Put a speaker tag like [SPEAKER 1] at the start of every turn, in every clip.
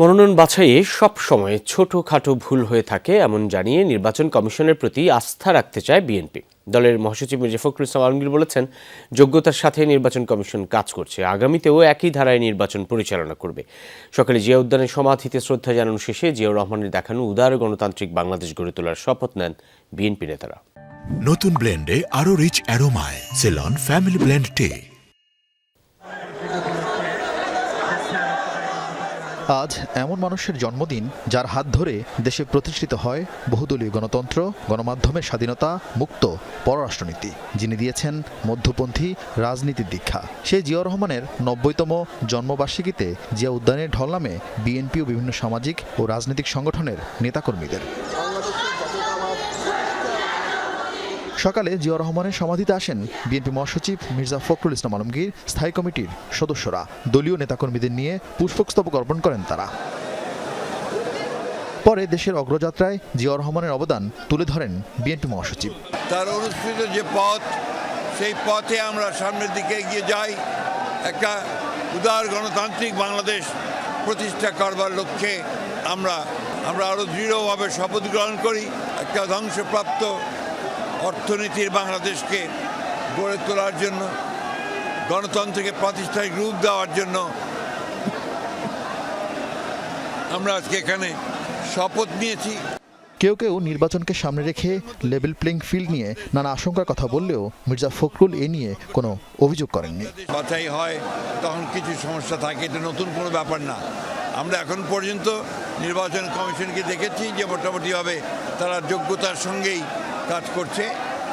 [SPEAKER 1] মনোনয়ন বাছাইয়ে সব সময় ছোটখাটো ভুল হয়ে থাকে এমন জানিয়ে নির্বাচন কমিশনের প্রতি আস্থা রাখতে চায় বিএনপি। দলের মহাসচিব মির্জা ফখরুল ইসলাম আলমগীর বলেছেন, যোগ্যতার সাথে নির্বাচন কমিশন কাজ করছে, আগামীতেও একই ধারায় নির্বাচন পরিচালনা করবে। সকালে জিয়া উদ্যানের সমাধিতে শ্রদ্ধা জানানো শেষে জিয়াউর রহমানের দেখানো উদার গণতান্ত্রিক বাংলাদেশ গড়ে তোলার শপথ নেন বিএনপি নেতারা।
[SPEAKER 2] নতুন ব্লেন্ডে আরও রিচ অ্যারোমায় সেলন ফ্যামিলি ব্লেন্ড টে
[SPEAKER 3] আজ এমন মানুষের জন্মদিন যার হাত ধরে দেশে প্রতিষ্ঠিত হয় বহুদলীয় গণতন্ত্র, গণমাধ্যমের স্বাধীনতা, মুক্ত পররাষ্ট্রনীতি, যিনি দিয়েছেন মধ্যপন্থী রাজনীতির দীক্ষা। সেই জিয়া রহমানের নব্বইতম জন্মবার্ষিকীতে জিয়া উদ্যানের ঢল নামে বিএনপি ও বিভিন্ন সামাজিক ও রাজনৈতিক সংগঠনের নেতাকর্মীদের। সকালে জিয়াউর রহমানের সমাধিতে আসেন বিএনপি মহাসচিব মির্জা ফখরুল ইসলাম আলমগীর, স্থায়ী কমিটির সদস্যরা। দলীয় নেতাকর্মীদের নিয়ে পুষ্পস্তবক অর্পণ করেন তারা। পরে দেশের অগ্রযাত্রায় জিয়াউর রহমানের অবদান তুলে ধরেন বিএনপি মহাসচিব।
[SPEAKER 4] তার অনুষ্ঠিত যে পথ, সেই পথে আমরা সামনের দিকে এগিয়ে যাই। একটা উদার গণতান্ত্রিক বাংলাদেশ প্রতিষ্ঠা করবার লক্ষ্যে আমরা আমরা আরও দৃঢ়ভাবে শপথ গ্রহণ করি। একটা ধ্বংসপ্রাপ্ত অর্থনীতির বাংলাদেশকে গড়ে তোলার জন্য গণতন্ত্রকে প্রাতিষ্ঠানিক রূপ দেওয়ার জন্য আমরা আজকে এখানে শপথ নিয়েছি।
[SPEAKER 3] কেউ কেউ নির্বাচনকে সামনে রেখে লেভেল প্লেইং ফিল্ড নিয়ে নানা আশঙ্কার কথা বললেও মির্জা ফখরুল এ নিয়ে কোনো অভিযোগ করেননি।
[SPEAKER 4] বাছাই হয় তখন কিছু সমস্যা থাকে এটা নতুন কোনো ব্যাপার না। আমরা এখন পর্যন্ত নির্বাচন কমিশনকে দেখেছি যে মোটামুটিভাবে তারা যোগ্যতার সঙ্গেই কাজ করছে।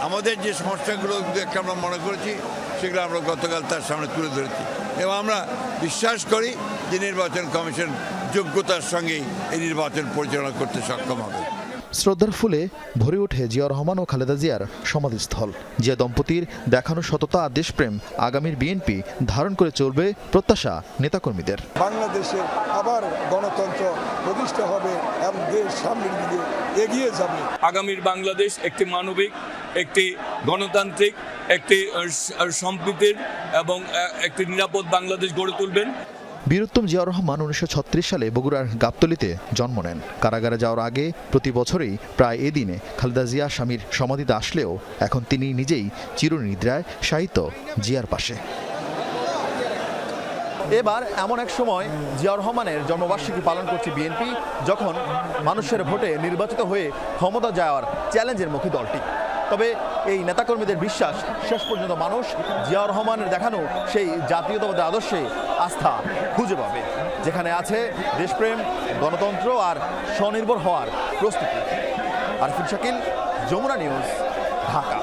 [SPEAKER 4] আমাদের যে সমস্যাগুলো দেখে আমরা মনে করেছি, সেগুলো আমরা গতকাল তার সামনে তুলে ধরেছি। এবং আমরা বিশ্বাস করি যে নির্বাচন কমিশন যোগ্যতার সঙ্গেই এই নির্বাচন পরিচালনা করতে সক্ষম হবে।
[SPEAKER 3] শ্রদ্ধার ফুলে ভরে ওঠে জিয়া রহমান ও খালেদা জিয়ার সমাধিস্থল। জিয়া দম্পতির দেখানো সততা আর দেশপ্রেম আগামীর বিএনপি ধারণ করে চলবে প্রত্যাশা নেতাকর্মীদের।
[SPEAKER 5] বাংলাদেশে আবার গণতন্ত্র প্রতিষ্ঠা হবে এবং দেশ সামনের দিকে এগিয়ে যাবে।
[SPEAKER 6] আগামীর বাংলাদেশ একটি মানবিক একটি গণতান্ত্রিক একটি সম্প্রীতির এবং একটি নিরাপদ বাংলাদেশ গড়ে তুলবেন।
[SPEAKER 3] বীরুত্তম জিয়াউর রহমান উনিশশো ছত্রিশ সালে বগুড়ার গাবতলিতে জন্ম নেন। কারাগারে যাওয়ার আগে প্রতি বছরই প্রায় এ দিনে খালেদা জিয়া স্বামীর সমাধিতে আসলেও এখন তিনি নিজেই চিরনিদ্রায় সাহিত্য জিয়ার পাশে। এবার এমন এক সময় জিয়াউর রহমানের জন্মবার্ষিকী পালন করছে বিএনপি, যখন মানুষের ভোটে নির্বাচিত হয়ে ক্ষমতা যাওয়ার চ্যালেঞ্জের মুখী দলটি। তবে এই নেতাকর্মীদের বিশ্বাস, শেষ পর্যন্ত মানুষ জিয়াউর রহমানের দেখানো সেই জাতীয়তাবাদের আদর্শে আস্থা খুঁজে পাবে। যেখানে আছে দেশপ্রেম, গণতন্ত্র আর স্বনির্ভর হওয়ার প্রস্তুতি। আরফিন শাকিল, যমুনা নিউজ, ঢাকা।